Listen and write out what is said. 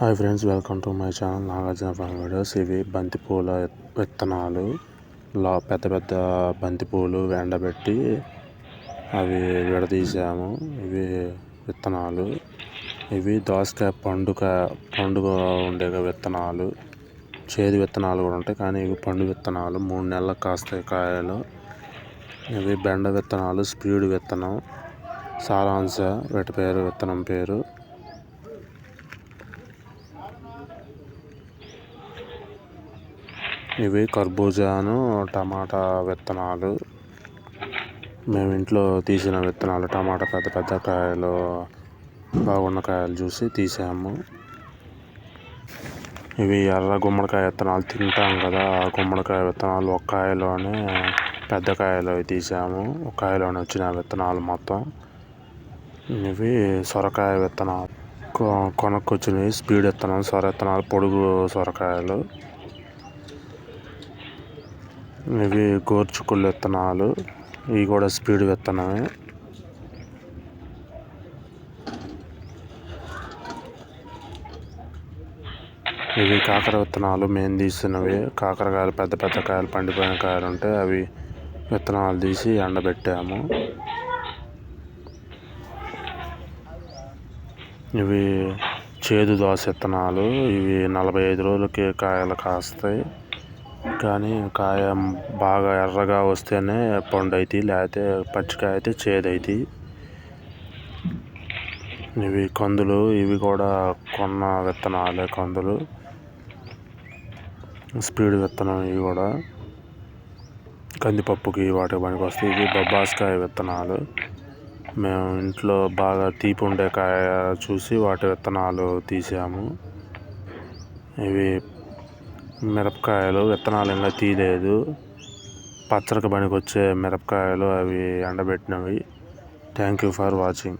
Hi friends welcome to my channel Nagarjuna farm videos ఇవి బంతిపూల విత్తనాలు లా పెద్ద పెద్ద బంతిపూలు ఎండబెట్టి అవి విడదీసాము. ఇవి విత్తనాలు. ఇవి దోసకాయ పండుగ పండుగ ఉండే విత్తనాలు. చేదు విత్తనాలు కూడా ఉంటాయి. కానీ ఇవి పండు విత్తనాలు. మూడు నెలలకు కాస్తాయి కాయలు. ఇవి బెండ విత్తనాలు స్పీడ్ విత్తనం సారాంశ వీటి పేరు విత్తనం పేరు. ఇవి కర్బూజాను టమాటా విత్తనాలు. మేము ఇంట్లో తీసిన విత్తనాలు టమాటా పెద్ద పెద్ద కాయలు బాగున్న కాయలు చూసి తీసాము. ఇవి ఎర్ర గుమ్మడికాయ విత్తనాలు తింటాం కదా ఆ గుమ్మడికాయ విత్తనాలు ఒక కాయలోనే పెద్ద కాయలు తీసాము. ఒక కాయలోనే వచ్చిన విత్తనాలు మొత్తం. ఇవి సొరకాయ విత్తనాలు. కొనుక్కొచ్చినవి స్పీడ్ విత్తనాలు సొర విత్తనాలు పొడుగు సొరకాయలు. ఇవి గోర్చుకుళ్ళు విత్తనాలు ఇవి కూడా స్పీడ్ విత్తనమే ఇవి కాకర విత్తనాలు మేము తీసినవి కాకరకాయలు పెద్ద పెద్ద కాయలు పండిపోయిన కాయలు ఉంటే అవి విత్తనాలు తీసి ఎండబెట్టాము. ఇవి చేదు దోశ విత్తనాలు ఇవి నలభై ఐదు రోజులకి కాయలు కాస్తాయి. కానీ కాయ బాగా ఎర్రగా వస్తేనే పండు అవుతాయి లేకపోతే పచ్చికాయ అయితే చేదు అవుతాయి ఇవి కందులు ఇవి కూడా కొన్న విత్తనాలే కందులు. స్పీడ్ విత్తనం ఇవి కూడా. కందిపప్పుకి వాటికి పనికి వస్తాయి ఇవి బొబ్బాస్కాయ విత్తనాలు. మేము ఇంట్లో బాగా తీపి ఉండే కాయ చూసి వాటి విత్తనాలు తీసాము. ఇవి మిరపకాయలు విత్తనాలు ఇంకా తీయలేదు. పచ్చడికి పనికి వచ్చే మిరపకాయలు అవి ఎండబెట్టినవి. Thank you for watching